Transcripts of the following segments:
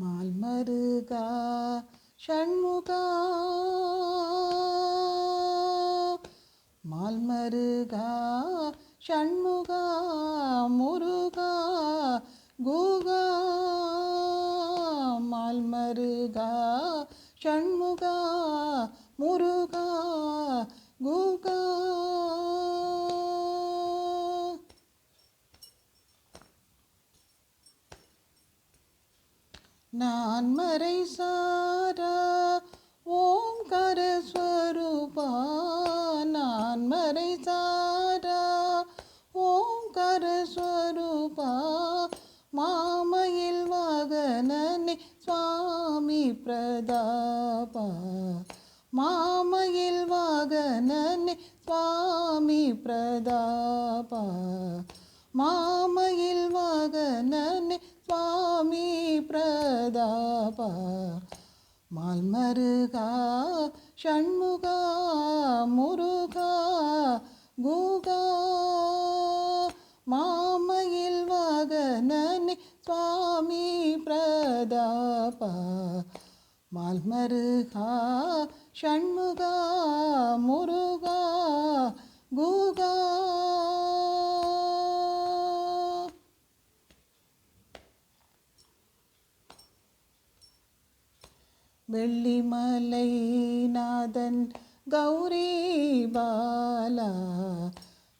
மால்மருகா ஷண்முகா. மால்மருகா ஷண்முகா முருகா குகா. மால்மருகா ஷண்முகா முருகா குகா. நான் மறை சாரா ஓம்கார ஸ்வரூபா நான் மறை சாரா ஓம்கார ஸ்வரூபா மாமையில் வாகனனே சுவாமி பிரதாபா. மாமையில் வாகனனே சுவாமி பிரதாபா. மாமையில் வா பிரதாபா மல்மருகா ஷண்முகா முருகா குகா. மாமையில் வாகனனே சுவாமி பிரதாபா மல்மருகா ஷண்முகா முருகா குகா. வெள்ளிமலை நாதன் கௌரி பாலா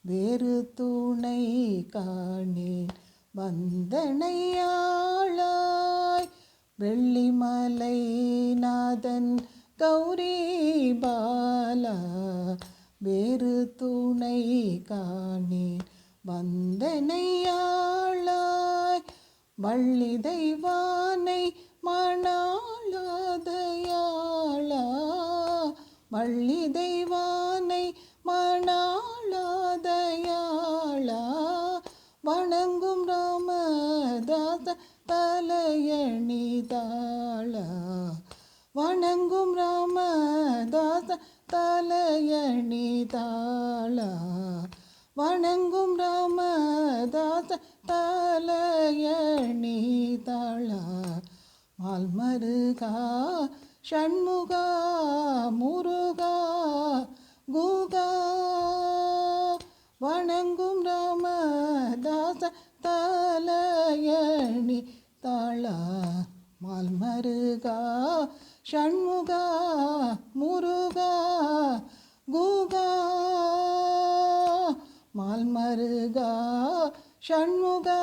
வேறு துணை காணேன் வந்தனையாளாய் வெள்ளிமலை நாதன் கௌரி பாலா வேறு துணை காணேன் வந்தனையாளாய் வள்ளி தெய்வானை வள்ளி தெய்வானை மணாளாதயாளா வணங்கும் ராமதாச தலையணிதாளா வணங்கும் ராமதாச தலையணிதாளா வணங்கும் ராமதாச தலையணிதாளா மால்மருகா ஷண்முகா முருகா குகா வணங்கும் ராம தாச தலையணி தாளா மால்மருகா ஷண்முகா முருகா குகா மால்மருகா ஷண்முகா